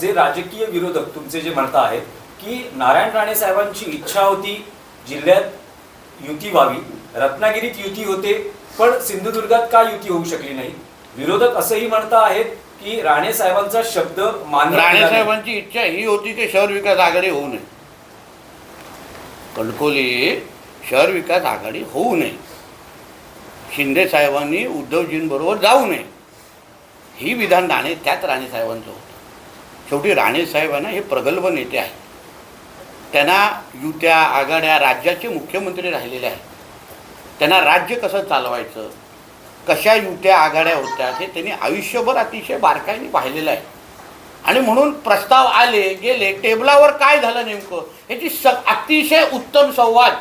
जे राजकीय विरोधक तुमचे जे म्हणता आहेत की नारायण राणे साहेबांची इच्छा होती जिल्ह्यात युती व्हावी रत्नागिरीत युती होते पण सिंधुदुर्गात का युती होऊ शकली नाही? विरोधक असंही म्हणता आहेत की राणे साहेबांचा शब्द मान्य राणे. साहेबांची इच्छा ही होती की शहर विकास आघाडी होऊ नये. कणकोली शहर विकास आघाडी होऊ नये. शिंदे साहेबांनी उद्धवजींबरोबर जाऊ नये. ही विधान राणे त्यात राणे साहेबांचं होतं. शेवटी राणेसाहेबांना हे प्रगल्भ नेते आहेत. त्यांना युत्या आघाड्या राज्याचे मुख्यमंत्री राहिलेले आहेत. त्यांना राज्य कसं चालवायचं? कशा युत्या आघाड्या होत्या? हे त्यांनी आयुष्यभर अतिशय बारकाईने पाहिलेलं आहे. आणि म्हणून प्रस्ताव आले गेले टेबलावर काय झालं नेमकं? ह्याची स अतिशय उत्तम संवाद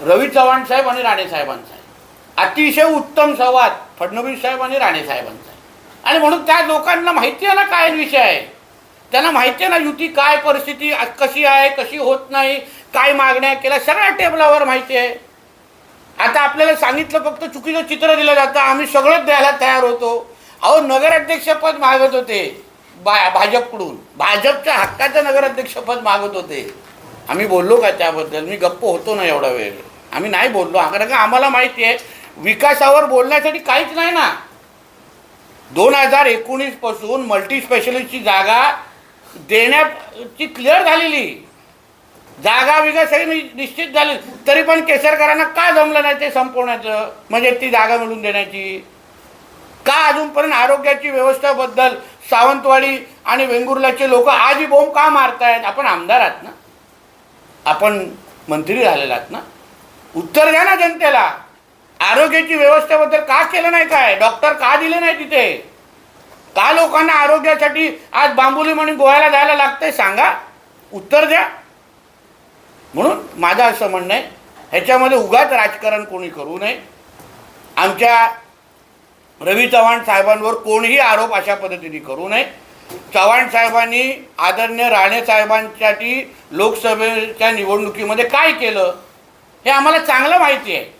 रवी चव्हाण साहेब आणि राणेसाहेबांचा आहे. अतिशय उत्तम संवाद फडणवीस साहेब आणि राणेसाहेबांचा आहे. आणि म्हणून त्या लोकांना माहिती आहे ना काय विषय आहे. त्यांना माहिती आहे ना युती काय परिस्थिती कशी आहे कशी होत नाही काय मागण्या केल्या सगळ्या टेबलावर माहिती आहे. आता आपल्याला सांगितलं फक्त चुकीचं चित्र दिलं जातं आम्ही सगळंच द्यायला तयार होतो. अहो नगराध्यक्षपद मागत होते बा भाजपकडून. भाजपच्या हक्काचं नगराध्यक्षपद मागत होते. आम्ही बोललो का त्याबद्दल? मी गप्प होतो ना एवढा वेळ. आम्ही नाही बोललो. कारण का आम्हाला माहिती आहे विकासावर बोलण्यासाठी काहीच नाही ना. दोन हजार एकोणीसपासून मल्टीस्पेशलिस्टची मल्टी स्पेशलिस्टची जागा देण्याची क्लिअर झालेली. जागा विगा सगळी निश्चित झाली. तरी पण केसरकरांना का जमलं नाही ते संपवण्याचं? म्हणजे ती जागा मिळवून देण्याची. का अजूनपर्यंत आरोग्याची व्यवस्थेबद्दल सावंतवाडी आणि वेंगुर्लाचे लोक आजही बोंब का मारतायत? आपण आमदार आहात ना? आपण मंत्री झालेला आहात ना? उत्तर द्या ना जनतेला. आरोग्याची व्यवस्थेबद्दल का केलं नाही काय? डॉक्टर का दिले नाही तिथे? का लोकांना आरोग्यासाठी आज बांबुली म्हणून गोव्याला जायला लागतंय? सांगा. उत्तर द्या. म्हणून माझं असं म्हणणं आहे. ह्याच्यामध्ये उगाच राजकारण कोणी करू नये. आमच्या रवी चव्हाण साहेबांवर कोणीही आरोप अशा पद्धतीने करू नये. चव्हाण साहेबांनी आदरणीय राणे साहेबांसाठी लोकसभेच्या निवडणुकीमध्ये काय केलं? हे आम्हाला चांगलं माहिती आहे.